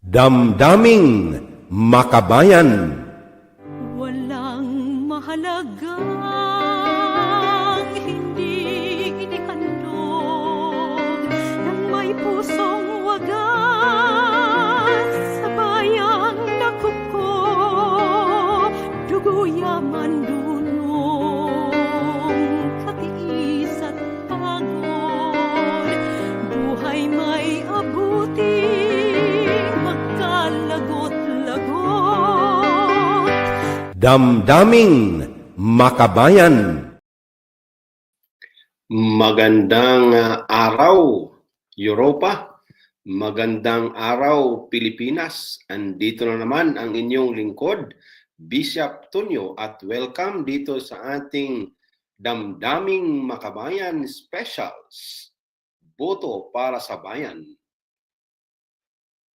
Damdaming Makabayan. Walang mahalagang Damdaming Makabayan Magandang ah, araw, Europa. Magandang araw, Pilipinas. Andito na naman ang inyong lingkod, Bishop Tunyo, at welcome dito sa ating Damdaming Makabayan Specials. Boto para sa bayan.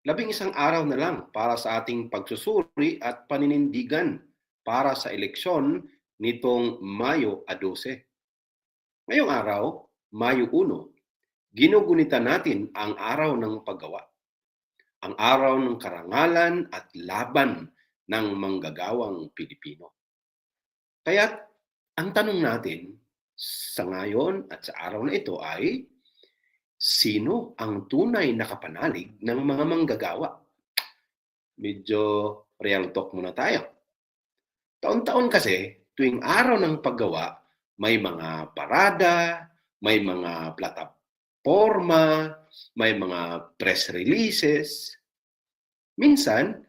Labing isang araw na lang para sa ating pagsusuri at paninindigan para sa eleksyon nitong Mayo a 12. Ngayong araw, Mayo 1, ginugunita natin ang araw ng paggawa. Ang araw ng karangalan at laban ng manggagawang Pilipino. Kaya ang tanong natin sa ngayon at sa araw na ito ay, sino ang tunay na kapanalig ng mga manggagawa? Medyo real talk muna tayo. Taon-taon kasi, tuwing araw ng paggawa, may mga parada, may mga plataforma, may mga press releases. Minsan,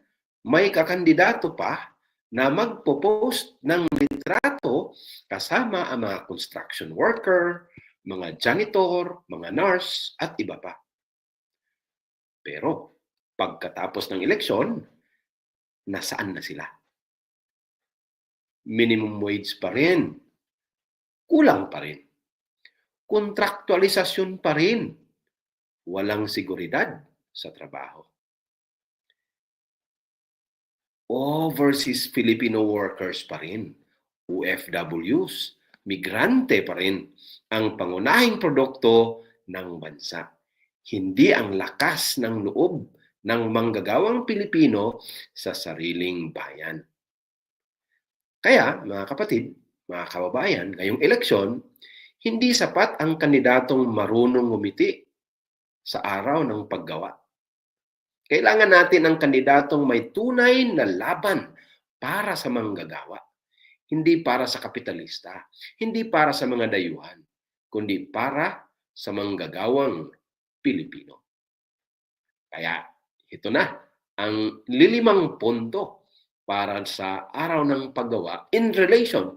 may kakandidato pa na magpo-post ng litrato kasama ang mga construction worker, mga janitor, mga nurse, at iba pa. Pero, pagkatapos ng eleksyon, nasaan na sila? Minimum wage pa rin, kulang pa rin. Kontraktualisasyon pa rin. Walang seguridad sa trabaho. Overseas Filipino workers pa rin. OFWs, migrante pa rin ang pangunahing produkto ng bansa. Hindi ang lakas ng loob ng manggagawang Pilipino sa sariling bayan. Kaya, mga kapatid, mga kababayan, ngayong eleksyon, hindi sapat ang kandidatong marunong ngumiti sa araw ng paggawa. Kailangan natin ang kandidatong may tunay na laban para sa manggagawa. Hindi para sa kapitalista, hindi para sa mga dayuhan, kundi para sa manggagawang Pilipino. Kaya ito na ang lilimang punto para sa araw ng paggawa in relation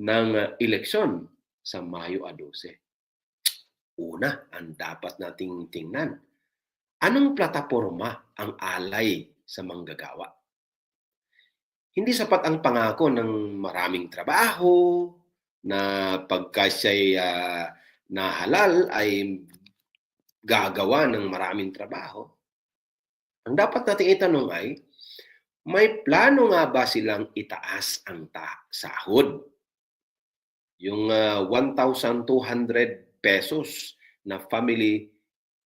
ng uh, eleksyon sa Mayo a 12. Una, ang dapat nating tingnan. Anong plataforma ang alay sa manggagawa? Hindi sapat ang pangako ng maraming trabaho, na pagka siya'y uh, nahalal ay gagawa ng maraming trabaho. Ang dapat nating itanong ay, may plano nga ba silang itaas ang ta- sahod? Yung uh, 1,200 pesos na family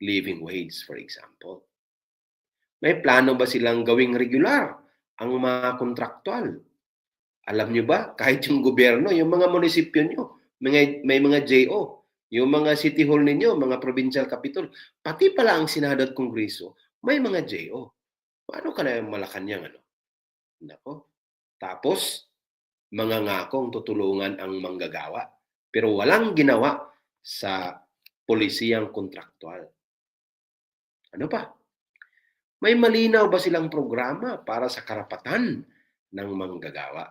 living wage, for example. May plano ba silang gawing regular ang mga kontraktual? Alam nyo ba, kahit yung gobyerno, yung mga munisipyo nyo, may, may mga JO, yung mga city hall ninyo, mga provincial capital, pati pala ang Senado at Kongreso, may mga JO. Paano ka na yung Malacanang ano? Nako. Tapos, mga ngakong tutulungan ang manggagawa. Pero walang ginawa sa polisiyang kontraktual. Ano pa? May malinaw ba silang programa para sa karapatan ng manggagawa?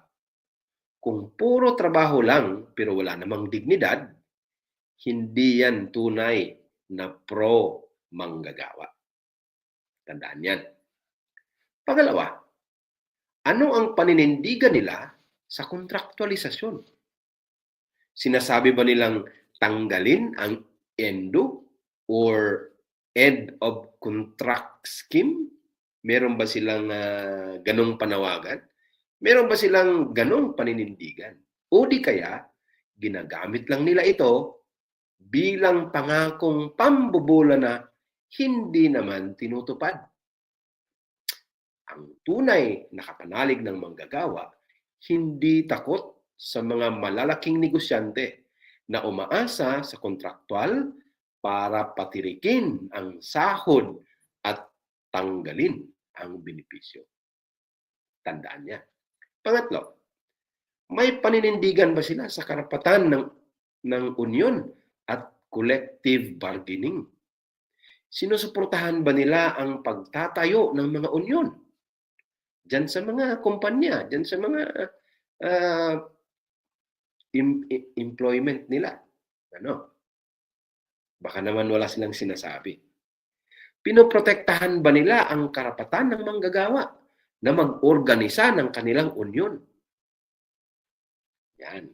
Kung puro trabaho lang pero wala namang dignidad, hindi yan tunay na pro manggagawa. Tandaan yan. Pangalawa, ano ang paninindigan nila sa kontraktualisasyon? Sinasabi ba nilang tanggalin ang ENDO or end of contract scheme? Meron ba silang uh, ganong panawagan? Meron ba silang ganong paninindigan? O di kaya, ginagamit lang nila ito bilang pangakong pambobola na hindi naman tinutupad. Ang tunay na kapanalig ng manggagawa, hindi takot sa mga malalaking negosyante na umaasa sa kontraktual para patirikin ang sahod at tanggalin ang benepisyo. Tandaan niya. Pangatlo, may paninindigan ba sila sa karapatan ng, ng union at collective bargaining? Sinusuportahan ba nila ang pagtatayo ng mga union? Diyan sa mga kumpanya, diyan sa mga ah, em- em- employment nila. Ano? Baka naman wala silang sinasabi. Pinoprotektahan ba nila ang karapatan ng manggagawa na mag-organisa ng kanilang union? Yan.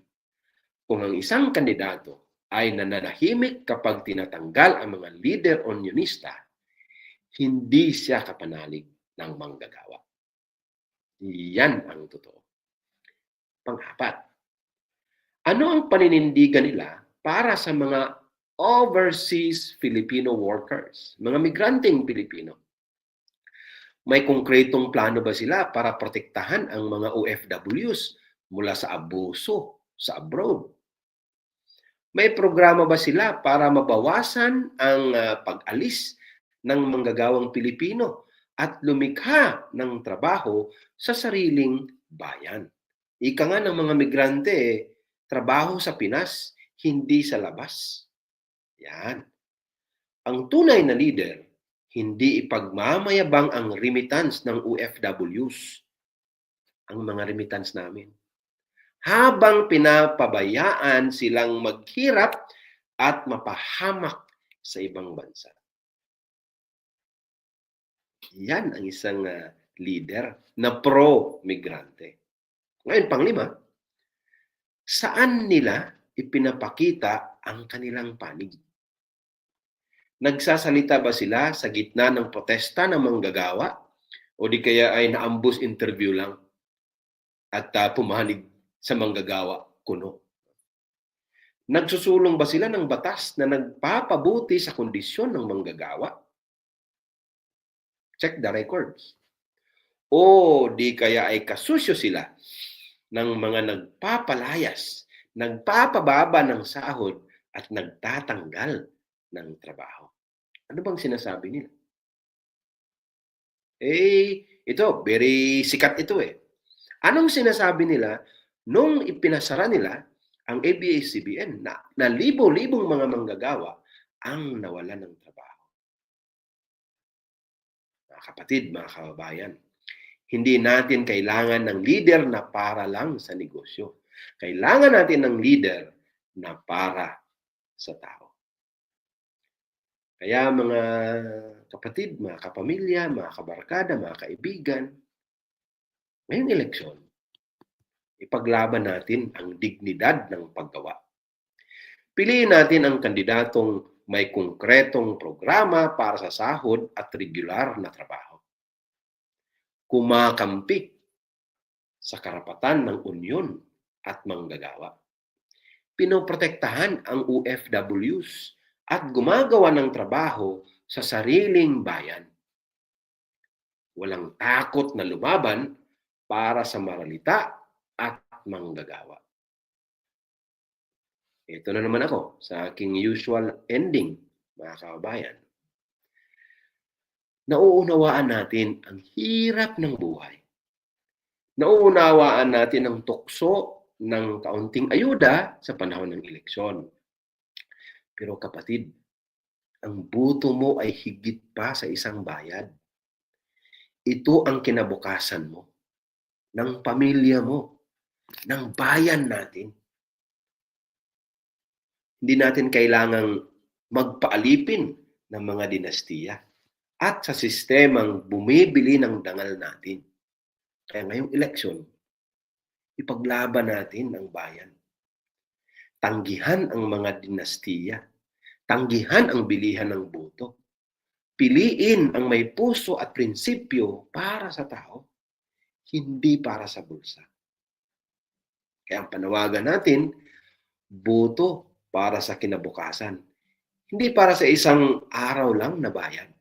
Kung ang isang kandidato ay nananahimik kapag tinatanggal ang mga leader unionista, hindi siya kapanalig ng manggagawa. Yan ang totoo. Pang-apat, ano ang paninindigan nila para sa mga overseas Filipino workers, mga migranteng Pilipino? May konkretong plano ba sila para protektahan ang mga OFWs mula sa abuso sa abroad? May programa ba sila para mabawasan ang ah, pag-alis ng manggagawang Pilipino at lumikha ng trabaho sa sariling bayan? Ika nga ng mga migrante, trabaho sa Pinas, hindi sa labas. Yan. Ang tunay na leader, hindi ipagmamayabang ang remittance ng OFWs. Ang mga remittance namin. Habang pinapabayaan silang maghirap at mapahamak sa ibang bansa. Yan ang isang ah, leader na pro-migrante. Ngayon, panglima, saan nila ipinapakita ang kanilang panig? Nagsasalita ba sila sa gitna ng protesta ng manggagawa? O di kaya ay naambus interview lang at uh, pumanig sa manggagawa kuno? Nagsusulong ba sila ng batas na nagpapabuti sa kondisyon ng manggagawa? Check the records. O di kaya ay kasusyo sila ng mga nagpapalayas, nagpapababa ng sahod at nagtatanggal ng trabaho. Ano bang sinasabi nila? Eh, ito, very sikat ito eh. Anong sinasabi nila nung ipinasara nila ang ABS-CBN na, na libo-libong mga manggagawa ang nawalan ng trabaho? Kapatid, mga kababayan, hindi natin kailangan ng leader na para lang sa negosyo. Kailangan natin ng leader na para sa tao. Kaya mga kapatid, mga kapamilya, mga kabarkada, mga kaibigan, ngayong eleksyon, ipaglaban natin ang dignidad ng paggawa. Piliin natin ang kandidatong may konkretong programa para sa sahod at regular na trabaho. Kumakampi sa karapatan ng unyon at manggagawa. Pinoprotektahan ang OFWs at gumagawa ng trabaho sa sariling bayan. Walang takot na lumaban para sa maralita at manggagawa. Ito na naman ako sa aking usual ending, mga kababayan. Nauunawaan natin ang hirap ng buhay. Nauunawaan natin ang tukso ng kaunting ayuda sa panahon ng eleksyon. Pero kapatid, ang buto mo ay higit pa sa isang bayad. Ito ang kinabukasan mo, ng pamilya mo, ng bayan natin. Hindi natin kailangang magpaalipin ng mga dinastiya at sa sistemang bumibili ng dangal natin. Kaya ngayong eleksyon, ipaglaban natin ang bayan. Tanggihan ang mga dinastiya. Tanggihan ang bilihan ng boto. Piliin ang may puso at prinsipyo para sa tao, hindi para sa bulsa. Kaya ang panawagan natin, boto para sa kinabukasan. Hindi para sa isang araw lang na bayan.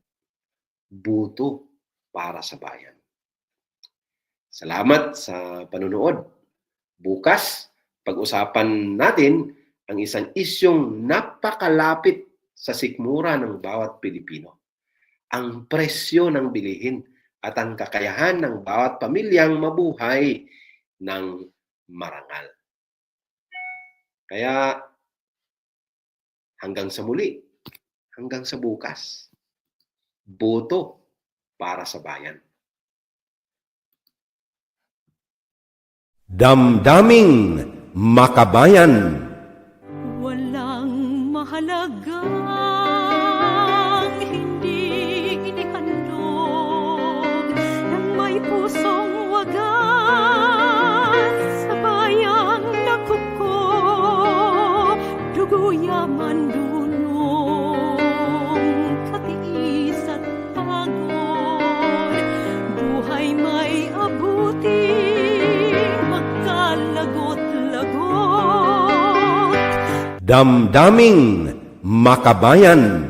Boto para sa bayan. Salamat sa panunood. Bukas, pag-usapan natin ang isang isyong napakalapit sa sikmura ng bawat Pilipino. Ang presyo ng bilihin at ang kakayahan ng bawat pamilyang mabuhay ng marangal. Kaya hanggang sa muli, hanggang sa bukas, boto para sa bayan. Damdaming Makabayan. Walang mahalagang dugo yaman dunong katiis at pagod. May abuti magkalagot-lagot. Damdaming Makabayan